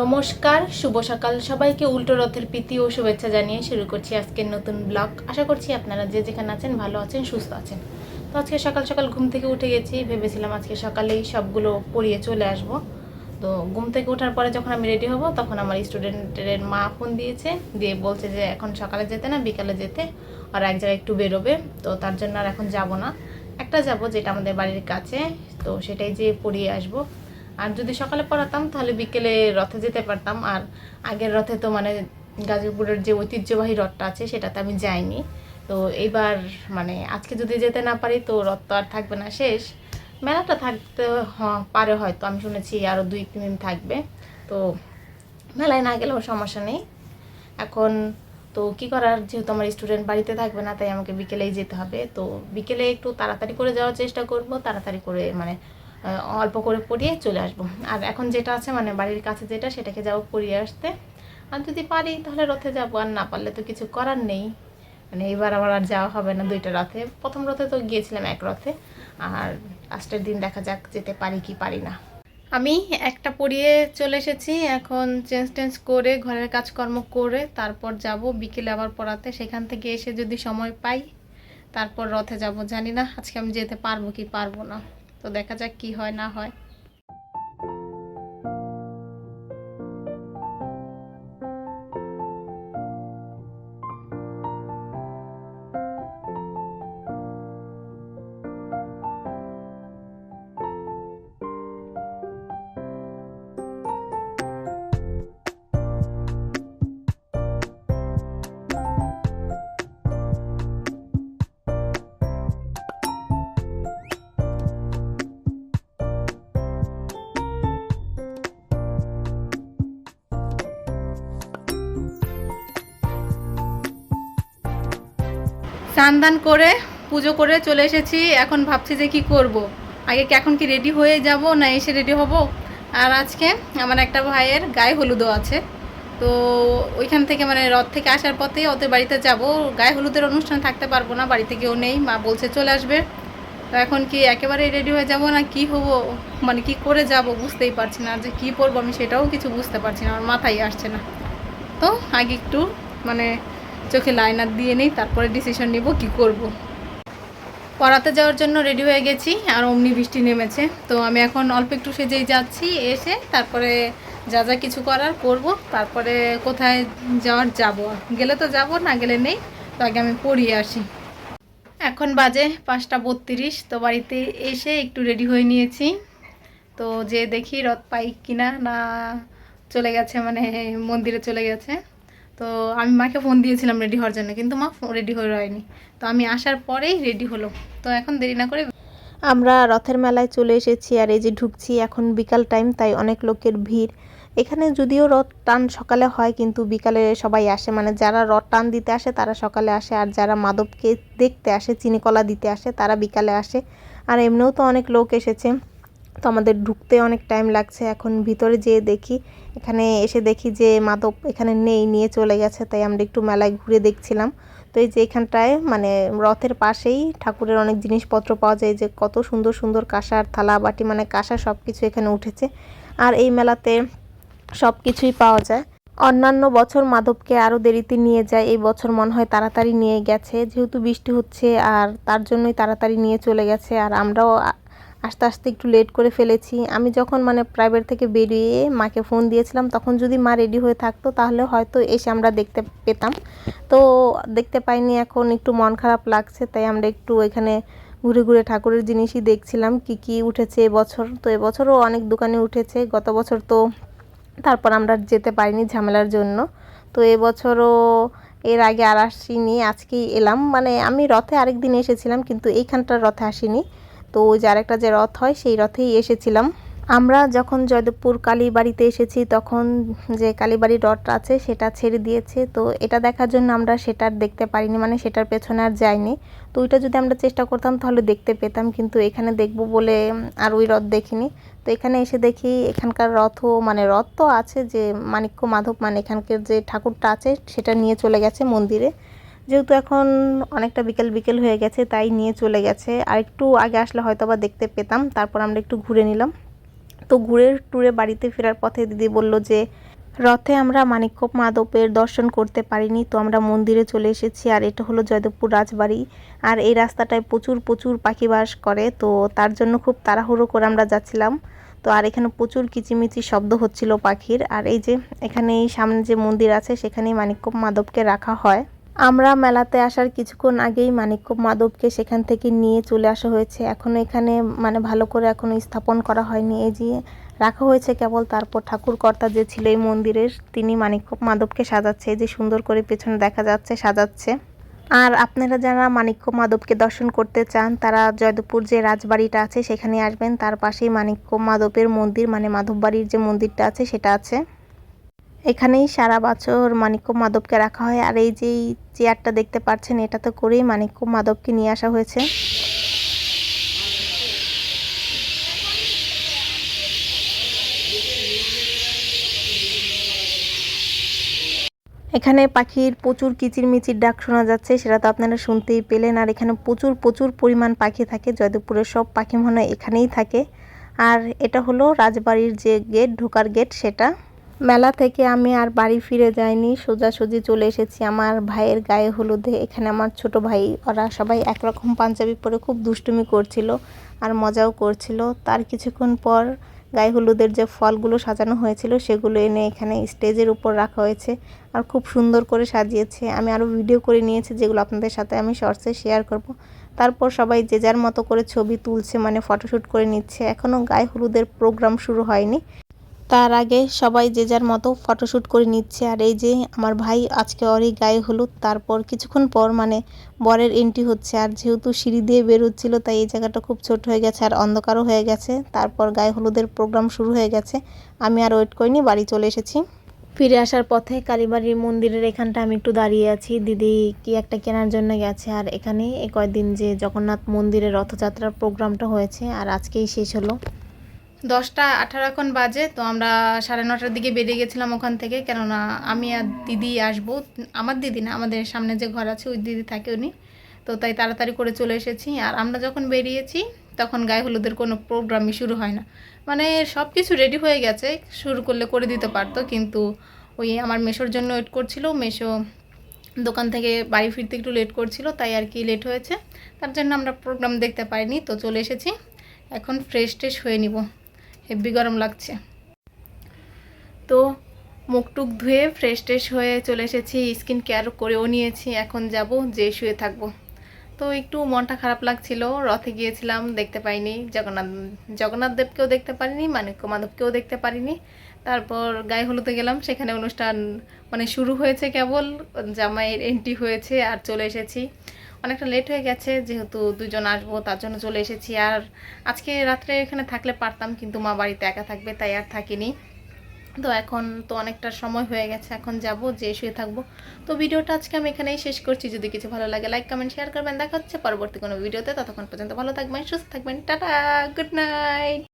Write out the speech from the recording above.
নমস্কার, শুভ সকাল। সবাইকে উল্টো রথের প্রীতি ও শুভেচ্ছা জানিয়ে শুরু করছি আজকের নতুন ব্লগ। আশা করছি আপনারা যে যেখানে আছেন ভালো আছেন, সুস্থ আছেন। তো আজকে সকাল সকাল ঘুম থেকে উঠে গেছি, ভেবেছিলাম আজকে সকালেই সবগুলো পড়িয়ে চলে আসব। তো ঘুম থেকে ওঠার পরে যখন আমি রেডি হব, তখন আমার স্টুডেন্টের মা ফোন দিয়েছে, দিয়ে বলছে যে এখন সকালে যেতে না, বিকালে যেতে, আর এক জায়গায় একটু বেরোবে। তো তার জন্য আর এখন যাব না। একটা যাব যেটা আমাদের বাড়ির কাছে, তো সেটাই যে পড়িয়ে আসব। আর যদি সকালে পড়াতাম, তাহলে বিকেলে রথে যেতে পারতাম। আর আগের রথে তো মানে গাজীপুরের যে ঐতিহ্যবাহী রথটা আছে, সেটাতে আমি যাইনি। তো এইবার মানে আজকে যদি যেতে না পারি, তো রথ তো আর থাকবে না, শেষ। মেলাটা থাকতে পারে হয়তো, আমি শুনেছি আরও দুই, তিন দিন থাকবে। তো মেলায় না গেলেও সমস্যা নেই। এখন তো কি করার, যেহেতু আমার স্টুডেন্ট বাড়িতে থাকবে না, তাই আমাকে বিকেলেই যেতে হবে। তো বিকেলে একটু তাড়াতাড়ি করে যাওয়ার চেষ্টা করব, তাড়াতাড়ি করে মানে অল্প করে পড়িয়ে চলে আসব। আর এখন যেটা আছে মানে বাড়ির কাছে যেটা, সেটাকে যাব পড়িয়ে আসতে। আর যদি পারি, তাহলে রথে যাব। আর না পারলে তো কিছু করার নেই। মানে এবার আমার আর যাওয়া হবে না দুইটা রথে। প্রথম রথে তো গিয়েছিলাম এক রথে। আর লাস্টের দিন দেখা যাক যেতে পারি কি পারি না। আমি একটা পড়িয়ে চলে এসেছি। এখন চেঞ্জ টেঞ্জ করে ঘরের কাজকর্ম করে তারপর যাব বিকেলে আবার পড়াতে। সেখান থেকে এসে যদি সময় পাই, তারপর রথে যাব। জানি না আজকে আমি যেতে পারব কি পারব না। তো দেখা যাক কি হয় না হয়। স্নান করে, পুজো করে চলে এসেছি। এখন ভাবছি যে কি করব। আগে কি এখন কি রেডি হয়ে যাব না এসে রেডি হব? আর আজকে আমার একটা ভাইয়ের গায়ে হলুদও আছে। তো ওইখান থেকে মানে রথ থেকে আসার পথে ওদের বাড়িতে যাব। গায়ে হলুদের অনুষ্ঠান থাকতে পারব না, বাড়িতে কেউ নেই, মা বলছে চলে আসবে। তো এখন কি একেবারে রেডি হয়ে যাব না কি হব? মানে কি করে যাব বুঝতেই পারছি না, যে কী পরবো আমি সেটাও কিছু বুঝতে পারছি না, আমার মাথায় আসছে না। তো আগে একটু মানে চোখে লাইনার দিয়ে নেই, তারপরে ডিসিশন নিব কি করব। পড়াতে যাওয়ার জন্য রেডি হয়ে গেছি, আর অমনি বৃষ্টি নেমেছে। তো আমি এখন অল্প একটু সেজেই যাচ্ছি, এসে তারপরে যা যা কিছু করার করব, তারপরে কোথায় যাওয়ার যাব। গেলে তো যাব, না গেলে নেই, তো আগে আমি পড়িয়ে আসি। এখন বাজে পাঁচটা বত্রিশ, তো বাড়িতে এসে একটু রেডি হয়ে নিয়েছি। তো যে দেখি রথ পাই কিনা, না চলে গেছে মানে মন্দিরে চলে গেছে। তো আমি মাকে ফোন দিয়েছিলাম রেডি হওয়ার জন্য, কিন্তু মা রেডি হয়ে রয়নি। তো আমি আসার পরেই রেডি হলো। তো এখন দেরি না করে আমরা রথের মেলায় চলে এসেছি আর এই যে ঢুকছি, এখন বিকাল টাইম তাই অনেক লোকের ভিড়। এখানে যদিও রথ টান সকালে হয়, কিন্তু বিকালে সবাই আসে। মানে যারা রথ টান দিতে আসে, তারা সকালে আসে। আর যারা মাধবকে দেখতে আসে, চিনিকলা দিতে আসে, তারা বিকালে আসে। আর এমনিও তো অনেক লোক এসেছে। তো আমাদের ঢুকতে অনেক টাইম লাগছে। এখন ভিতরে যেয়ে দেখি, এখানে এসে দেখি যে মাদক এখানে নেই, নিয়ে চলে গেছে, তাই আমরা একটু মেলায় ঘুরে দেখছিলাম। তো এই যে এখানটায় মানে রথের পাশেই ঠাকুরের অনেক জিনিসপত্র পাওয়া যায়, যে কত সুন্দর সুন্দর কাঁসার থালা, বাটি মানে কাঁসা সব কিছু এখানে উঠেছে। আর এই মেলাতে সব কিছুই পাওয়া যায়। অন্যান্য বছর মাধবকে আরও দেরিতে নিয়ে যায়, এই বছর মনে হয় তাড়াতাড়ি নিয়ে গেছে, যেহেতু বৃষ্টি হচ্ছে আর তার জন্যই তাড়াতাড়ি নিয়ে চলে গেছে। আর আমরাও আস্তে আস্তে একটু লেট করে ফেলেছি। আমি যখন মানে প্রাইভেট থেকে বেরিয়ে মাকে ফোন দিয়েছিলাম, তখন যদি মা রেডি হয়ে থাকতো, তাহলে হয়তো এসে আমরা দেখতে পেতাম। তো দেখতে পাইনি, এখন একটু মন খারাপ লাগছে, তাই আমরা একটু এখানে ঘুরে ঘুরে ঠাকুরের জিনিসই দেখছিলাম, কি কি উঠেছে এবছর। তো এবছরও অনেক দোকানে উঠেছে, গত বছর তো তারপর আমরা যেতে পারিনি ঝামেলার জন্য। তো এবছরও এর আগে আর আসিনি, আজকেই এলাম। মানে আমি রথে আরেক দিন এসেছিলাম, কিন্তু এইখানটার রথে আসিনি। তো ওই যে আরেকটা যে রথ হয়, সেই রথেই এসেছিলাম। আমরা যখন জয়দেবপুর কালীবাড়িতে এসেছি, তখন যে কালীবাড়ির রথটা আছে, সেটা ছেড়ে দিয়েছে। তো এটা দেখার জন্য আমরা সেটা আর দেখতে পারিনি মানে সেটার পেছনে আর যাইনি। তো ওইটা যদি আমরা চেষ্টা করতাম, তাহলে দেখতে পেতাম, কিন্তু এখানে দেখব বলে আর ওই রথ দেখিনি। তো এখানে এসে দেখি এখানকার রথও মানে রথ তো আছে যে মানিক্য মাধব মানে এখানকার যে ঠাকুরটা আছে, সেটা নিয়ে চলে গেছে মন্দিরে। যেহেতু এখন অনেকটা বিকেল বিকেল হয়ে গেছে, তাই নিয়ে চলে গেছে। আর একটু আগে আসলে হয়তো বা দেখতে পেতাম, তারপর আমরা একটু ঘুরে নিলাম। তো ঘুরে টুরে বাড়িতে ফেরার পথে দিদি বলল যে, রথে আমরা মানিক্য মাধবের দর্শন করতে পারিনি, তো আমরা মন্দিরে চলে এসেছি, আর এটা হলো জয়দেবপুর রাজবাড়ি। আর এই রাস্তাটায় প্রচুর প্রচুর পাখি বাস করে, তো তার জন্য খুব তাড়াহুড়ো করে আমরা যাচ্ছিলাম। তো আর এখানে প্রচুর কিচিমিচি শব্দ হচ্ছিল পাখির। আর এই যে এখানে এই সামনে যে মন্দির আছে, সেখানেই মানিক্য মাধবকে রাখা হয়। আমরা মেলাতে আসার কিছুক্ষণ আগেই মানিক্য মাধবকে সেখান থেকে নিয়ে চলে আসা হয়েছে। এখনও এখানে মানে ভালো করে এখনও স্থাপন করা হয়নি। এই যে রাখা হয়েছে কেবল তারপর ঠাকুর কর্তা যে ছিল এই মন্দিরের, তিনি মানিক্য মাধবকে সাজাচ্ছে। যে সুন্দর করে পেছনে দেখা যাচ্ছে, সাজাচ্ছে। আর আপনারা যারা মানিক্য মাধবকে দর্শন করতে চান, তারা জয়দেবপুর যে রাজবাড়িটা আছে, সেখানে আসবেন। তার পাশেই মানিক্য মাধবের মন্দির মানে মাধব বাড়ির যে মন্দিরটা আছে, সেটা আছে। এখানেই সারা বছর মানিক্য মাধবকে রাখা হয়। আর এই যে চেয়ারটা দেখতে পাচ্ছেন, এটা তো করেই মানিক্য মাধবকে নিয়ে আসা হয়েছে। এখানে পাখির প্রচুর কিচিরমিচির ডাক শোনা যাচ্ছে, সেটা তো আপনারা শুনতেই পেলেন। আর এখানে প্রচুর প্রচুর পরিমাণ পাখি থাকে, জয়দেবপুরের সব পাখি মনে এখানেই থাকে। আর এটা হলো রাজবাড়ির যে গেট ঢোকার গেট সেটা। মেলা থেকে আমি আর বাড়ি ফিরে যাইনি। সোজাসুজি চলে এসেছি আমার ভাইয়ের গায়ে হলুদে। এখানে আমার ছোট ভাই, ওরা সবাই একরকম পাঞ্জাবি পরে খুব দুষ্টুমি করছিল আর মজাও করছিল। তার কিছুক্ষণ পর গায়ে হলুদের যে ফলগুলো সাজানো হয়েছিল, সেগুলো এনে এখানে স্টেজের উপর রাখা হয়েছে আর খুব সুন্দর করে সাজিয়েছে। আমি আরও ভিডিও করে নিয়েছি যেগুলো আপনাদের সাথে আমি শর্টসে শেয়ার করব। তারপর সবাই যে যার মতো করে ছবি তুলছে মানে ফটোশ্যুট করে নিচ্ছে। এখনও গায়ে হলুদের প্রোগ্রাম শুরু হয়নি। তার আগে সবাই যে যার মতো ফটোশ্যুট করে নিচ্ছে। আর এই যে আমার ভাই আজকে ওরই গায়ে হলুদ, তারপর কিছুক্ষণ পর মানে বরের এন্ট্রি হচ্ছে। আর যেহেতু সিঁড়ি দিয়ে বেরোচ্ছিল তাই এই জায়গাটা খুব ছোট হয়ে গেছে আর অন্ধকারও হয়ে গেছে। তারপর গায়ে হলুদের প্রোগ্রাম শুরু হয়ে গেছে। আমি আর ওয়েট করিনি, বাড়ি চলে এসেছি। ফিরে আসার পথে কালীবাড়ির মন্দিরের এখানটা আমি একটু দাঁড়িয়ে আছি। দিদি কি একটা কেনার জন্য গেছে। আর এখানে কয়েকদিন যে জগন্নাথ মন্দিরের রথযাত্রার প্রোগ্রামটা হয়েছে, আর আজকেই শেষ হলো। দশটা আঠারো এখন বাজে, তো আমরা সাড়ে নটার দিকে বেরিয়ে গেছিলাম ওখান থেকে। কেননা আমি আর দিদি আসব। আমার দিদি না, আমাদের সামনে যে ঘর আছে, ওই দিদি থাকে উনি। তো তাই তাড়াতাড়ি করে চলে এসেছি। আর আমরা যখন বেরিয়েছি, তখন গায়ে হলুদের কোনো প্রোগ্রামই শুরু হয় না। মানে সব কিছু রেডি হয়ে গেছে, শুরু করলে করে দিতে পারতো। কিন্তু ওই আমার মেশোর জন্য ওয়েট করছিল। মেশো দোকান থেকে বাড়ি ফিরতে একটু লেট করছিল, তাই আর কি লেট হয়েছে। তার জন্য আমরা প্রোগ্রাম দেখতে পাইনি, তো চলে এসেছি। এখন ফ্রেশ ট্রেশ হয়ে নিব। হেব্বি গরম লাগছে। তো মুখ টুক ধুয়ে ফ্রেশ ট্রেশ হয়ে চলে এসেছি স্কিন কেয়ার করেও নিয়েছি, এখন যাব যে শুয়ে থাকব। তো একটু মনটা খারাপ লাগছিল, রথে গিয়েছিলাম, দেখতে পাইনি, জগন্নাথ জগন্নাথ দেবকেও দেখতে পারিনি, মানিক্য মাধবকেও দেখতে পারিনি। তারপর গায়ে হলুদে গেলাম, সেখানে অনুষ্ঠান মানে শুরু হয়েছে কেবল, জামাইয়ের এন্ট্রি হয়েছে, আর চলে এসেছি। অনেকটা লেট হয়ে গেছে, যেহেতু দুজন আসব, তার জন্য চলে এসেছি। আর আজকে রাত্রে এখানে থাকলে পারতাম, কিন্তু মা বাড়িতে একা থাকবে, তাই আর থাকিনি। তো এখন তো অনেকটা সময় হয়ে গেছে, এখন যাব যে শুয়ে থাকব। তো ভিডিওটা আজকে আমি এখানেই শেষ করছি। যদি কিছু ভালো লাগে লাইক কমেন্ট শেয়ার করবেন। দেখা হচ্ছে পরবর্তী কোনো ভিডিওতে। ততক্ষণ পর্যন্ত ভালো থাকবেন, সুস্থ থাকবেন। Tata good night